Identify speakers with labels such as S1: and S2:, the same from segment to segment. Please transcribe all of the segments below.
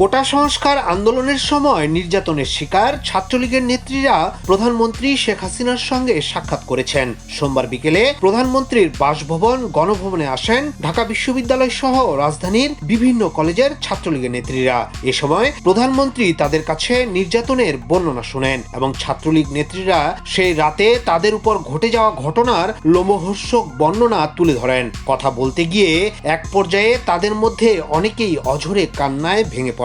S1: কোটা সংস্কার আন্দোলনের সময় নির্যাতনের শিকার ছাত্রলীগের নেত্রীরা প্রধানমন্ত্রী শেখ হাসিনার সঙ্গে সাক্ষাৎ করেছেন। সোমবার বিকেলে প্রধানমন্ত্রীর বাসভবন গণভবনে আসেন ঢাকা বিশ্ববিদ্যালয় সহ রাজধানীর বিভিন্ন কলেজের ছাত্রলীগের নেত্রীরা। এ সময় প্রধানমন্ত্রী তাদের কাছে নির্যাতনের বর্ণনা শুনেন এবং ছাত্রলীগ নেত্রীরা সেই রাতে তাদের উপর ঘটে যাওয়া ঘটনার লোমহর্ষক বর্ণনা তুলে ধরেন। কথা বলতে গিয়ে এক পর্যায়ে তাদের মধ্যে অনেকেই অঝরে কান্নায় ভেঙে পড়েন।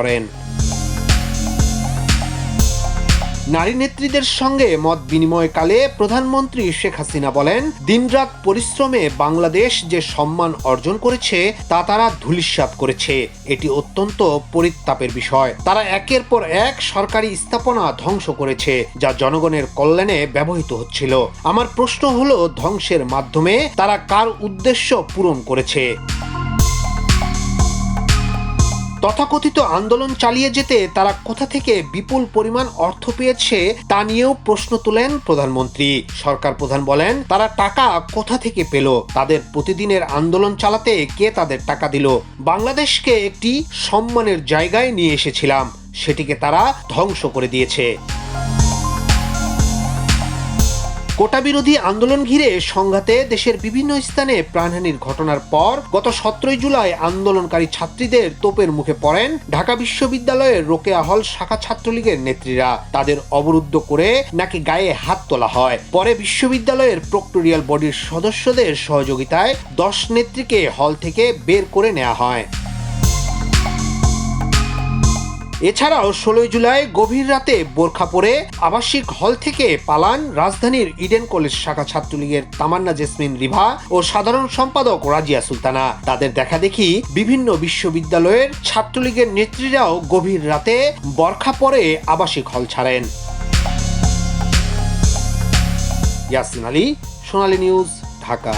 S1: নারী নেত্রীদের সঙ্গে মত বিনিময়কালে প্রধানমন্ত্রী শেখ হাসিনা বলেন, দিনরাত পরিশ্রমে বাংলাদেশ যে সম্মান অর্জন করেছে, তা তারা ধূলিসাৎ করেছে। এটি অত্যন্ত পরিতাপের বিষয়। তারা একের পর এক সরকারি স্থাপনা ধ্বংস করেছে, যা জনগণের কল্যাণে ব্যবহৃত হচ্ছিল। আমার প্রশ্ন হলো, ধ্বংসের মাধ্যমে তারা কার উদ্দেশ্য পূরণ করেছে? তথাকথিত আন্দোলন চালিয়ে যেতে তারা কোথা থেকে বিপুল পরিমাণ অর্থ পেয়েছে তা নিয়েও প্রশ্ন তোলেন প্রধানমন্ত্রী। সরকার প্রধান বলেন, তারা টাকা কোথা থেকে পেল? তাদের প্রতিদিনের আন্দোলন চালাতে কে তাদের টাকা দিল? বাংলাদেশকে একটি সম্মানের জায়গায় নিয়ে এসেছিলাম। সেটিকে তারা ধ্বংস করে দিয়েছে। কোটা বিরোধী আন্দোলন ঘিরে সংঘাতে দেশের বিভিন্ন স্থানে প্রাণহানির ঘটনার পর গত সতেরোই জুলাই আন্দোলনকারী ছাত্রীদের তোপের মুখে পড়েন ঢাকা বিশ্ববিদ্যালয়ের রোকেয়া হল শাখা ছাত্রলীগের নেত্রীরা। তাদের অবরুদ্ধ করে নাকি গায়ে হাত তোলা হয়। পরে বিশ্ববিদ্যালয়ের প্রক্টোরিয়াল বডির সদস্যদের সহযোগিতায় দশ নেত্রীকে হল থেকে বের করে নেওয়া হয়। এছাড়াও ষোলোই জুলাই গভীর রাতে বোরখা পরে আবাসিক হল থেকে পালান রাজধানীর ইডেন কলেজ শাখা ছাত্রলীগের তামান্না জেসমিন রিভা ও সাধারণ সম্পাদক রাজিয়া সুলতানা। তাদের দেখা দেখি বিভিন্ন বিশ্ববিদ্যালয়ের ছাত্রলীগের নেত্রীরাও গভীর রাতে বরখা পরে আবাসিক হল ছাড়েন। ইয়াসিন আলী, সোনালী নিউজ, ঢাকা।